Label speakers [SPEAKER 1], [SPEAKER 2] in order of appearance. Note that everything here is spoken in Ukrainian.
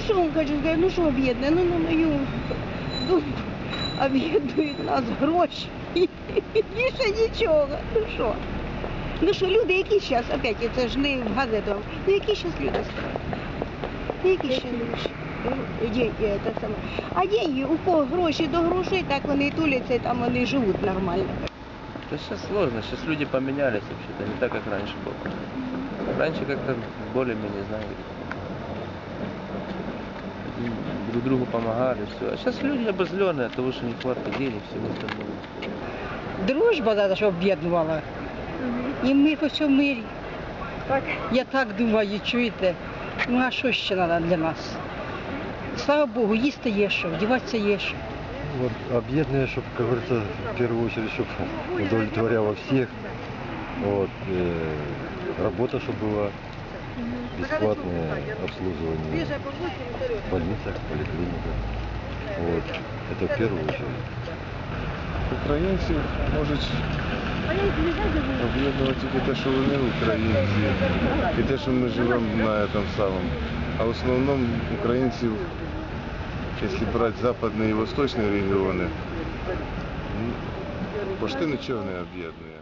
[SPEAKER 1] Ну що вам хочу ну що об'єднує? Ну на мою думку, об'єднують нас гроші. Більше нічого. Ну що? Ну що, люди, які зараз, опять, це ж не в газету, ну які зараз люди стали? Які ще гроші? Деньги, це саме. А деньги, у кого гроші до грошей, так вони і туляться, і там вони живуть нормально.
[SPEAKER 2] Да сейчас сложно, сейчас люди поменялись вообще-то, не так, как раньше было. Раньше как-то более-менее, знаю, друг другу помогали, все. А сейчас люди обозленные от того, что нехватка денег, всего остального.
[SPEAKER 3] Дружба треба, щоб об'єднувала. І мир по всьому мирі. Я так думаю, чуєте? Ну а що ще треба для нас? Слава Богу, їсти є що, вдіватися є що.
[SPEAKER 4] Вот, объедная, чтобы, как говорится, в первую очередь, чтобы удовлетворяла всех. Вот, э, работа, чтобы была, бесплатное обслуживание в больницах, поликлиниках. Вот, это в первую очередь.
[SPEAKER 5] Українців можуть об'єднувати тільки те, що вони українці, і те, що ми живемо на цьому самому. А в основному українців, якщо брати западні і восточні регіони, м, почти нічого не об'єднує.